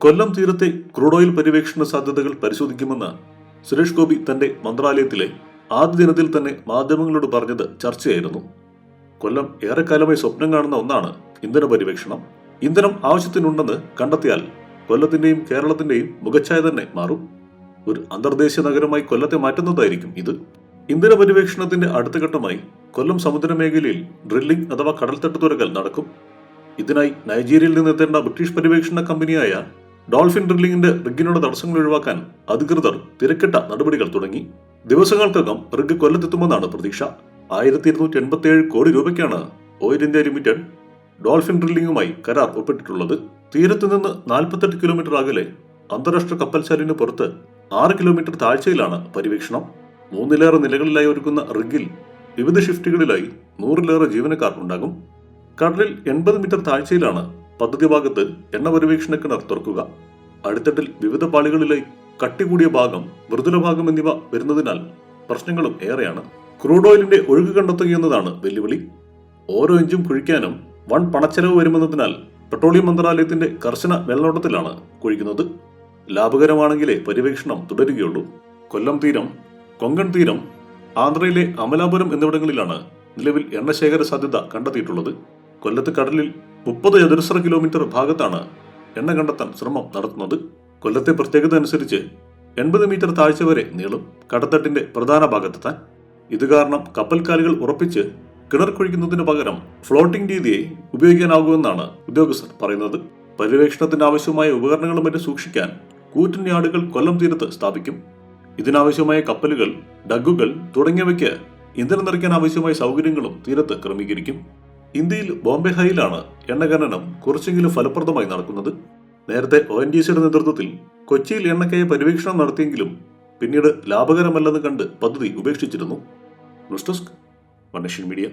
കൊല്ലം തീരത്തെ crude oil പര്യവേക്ഷണ സാധ്യതകൾ പരിശോധിക്കുമെന്ന് സുരേഷ് ഗോപി തന്റെ മന്ത്രാലയത്തിലെ ആദ്യ ദിനത്തിൽ തന്നെ മാധ്യമങ്ങളോട് പറഞ്ഞത് ചർച്ചയായിരുന്നു. കൊല്ലം ഏറെക്കാലമായി സ്വപ്നം കാണുന്ന ഒന്നാണ് ഇന്ധന പര്യവേക്ഷണം. ഇന്ധനം ആവശ്യത്തിനുണ്ടെന്ന് കണ്ടെത്തിയാൽ കൊല്ലത്തിന്റെയും കേരളത്തിന്റെയും മുഖച്ഛായ തന്നെ മാറും. ഒരു അന്തർദേശീയ നഗരമായി കൊല്ലത്തെ മാറ്റുന്നതായിരിക്കും ഇത്. ഇന്ധന പര്യവേക്ഷണത്തിന്റെ അടുത്ത ഘട്ടമായി കൊല്ലം സമുദ്ര മേഖലയിൽ ഡ്രില്ലിംഗ് അഥവാ കടൽത്തട്ട് തുരകൽ നടക്കും. ഇതിനായി നൈജീരിയയിൽ നിന്നെത്തേണ്ട ബ്രിട്ടീഷ് പര്യവേക്ഷണ കമ്പനിയായ ഡോൾഫിൻ ഡ്രില്ലിംഗിന്റെ റിഗിനോട് തടസ്സങ്ങൾ ഒഴിവാക്കാൻ അധികൃതർ തിരക്കിട്ട നടപടികൾ തുടങ്ങി. ദിവസങ്ങൾക്കകം റിഗ് കൊല്ലത്തെത്തുമെന്നാണ് പ്രതീക്ഷ. ആയിരത്തി ഇരുന്നൂറ്റി എൺപത്തി ഏഴ് കോടി രൂപയ്ക്കാണ് ഓയിൽ ഇന്ത്യ ലിമിറ്റഡ് ഡോൾഫിൻ ഡ്രില്ലിംഗുമായി കരാർ ഒപ്പിട്ടിട്ടുള്ളത്. തീരത്ത് നിന്ന് നാൽപ്പത്തെട്ട് കിലോമീറ്റർ അകലെ അന്താരാഷ്ട്ര കപ്പൽശാലിന് പുറത്ത് ആറ് കിലോമീറ്റർ താഴ്ചയിലാണ് പര്യവേക്ഷണം. മൂന്നിലേറെ നിലകളിലായി ഒരുക്കുന്ന റിഗിൽ വിവിധ ഷിഫ്റ്റുകളിലായി നൂറിലേറെ ജീവനക്കാർ ഉണ്ടാകും. കടലിൽ എൺപത് മീറ്റർ താഴ്ചയിലാണ് പദ്ധതി ഭാഗത്ത് എണ്ണ പര്യവേക്ഷണ കിണർ തുറക്കുക. അടിത്തട്ടിൽ വിവിധ പാളികളിലായി കട്ടികൂടിയ ഭാഗം മൃദുല ഭാഗം എന്നിവ വരുന്നതിനാൽ പ്രശ്നങ്ങളും ഏറെയാണ്. ക്രൂഡ് ഓയിലിന്റെ ഒഴുക്ക് കണ്ടെത്തുകയെന്നതാണ് വെല്ലുവിളി. ഓരോ ഇഞ്ചും കുഴിക്കാനും വൺ പണച്ചെലവ് വരുമെന്നതിനാൽ പെട്രോളിയം മന്ത്രാലയത്തിന്റെ കർശന മേൽനോട്ടത്തിലാണ് കുഴിക്കുന്നത്. ലാഭകരമാണെങ്കിലേ പര്യവേക്ഷണം തുടരുകയുള്ളൂ. കൊല്ലം തീരം കൊങ്കൺ തീരം ആന്ധ്രയിലെ അമലാപുരം എന്നിവിടങ്ങളിലാണ് നിലവിൽ എണ്ണശേഖര സാധ്യത കണ്ടെത്തിയിട്ടുള്ളത്. കൊല്ലത്ത് കടലിൽ മുപ്പത് ചതുരശ്ര കിലോമീറ്റർ ഭാഗത്താണ് എണ്ണ കണ്ടെത്താൻ ശ്രമം നടത്തുന്നത്. കൊല്ലത്തെ പ്രത്യേകത അനുസരിച്ച് എൺപത് മീറ്റർ താഴ്ച വരെ നീളും കടത്തട്ടിന്റെ പ്രധാന ഭാഗത്തെത്താൻ. ഇത് കാരണം കപ്പൽക്കാലുകൾ ഉറപ്പിച്ച് കിണർ കുഴിക്കുന്നതിന് പകരം ഫ്ലോട്ടിംഗ് രീതിയെ ഉപയോഗിക്കാനാകുമെന്നാണ് ഉദ്യോഗസ്ഥർ പറയുന്നത്. പര്യവേക്ഷണത്തിന് ആവശ്യമായ ഉപകരണങ്ങളും മറ്റും സൂക്ഷിക്കാൻ കൂറ്റൻ യാർഡുകൾ കൊല്ലം തീരത്ത് സ്ഥാപിക്കും. ഇതിനാവശ്യമായ കപ്പലുകൾ ഡഗുകൾ തുടങ്ങിയവയ്ക്ക് ഇന്ധനം നിറയ്ക്കാൻ ആവശ്യമായ സൗകര്യങ്ങളും തീരത്ത് ക്രമീകരിക്കും. ഇന്ത്യയിൽ ബോംബെ ഹൈയിലാണ് എണ്ണ ഖനനം കുറച്ചെങ്കിലും ഫലപ്രദമായി നടക്കുന്നത്. നേരത്തെ ഒ എൻ ഡി സിയുടെ നേതൃത്വത്തിൽ കൊച്ചിയിൽ എണ്ണക്കയ പര്യവേക്ഷണം നടത്തിയെങ്കിലും പിന്നീട് ലാഭകരമല്ലെന്ന് കണ്ട് പദ്ധതി ഉപേക്ഷിച്ചിരുന്നു. News desk media.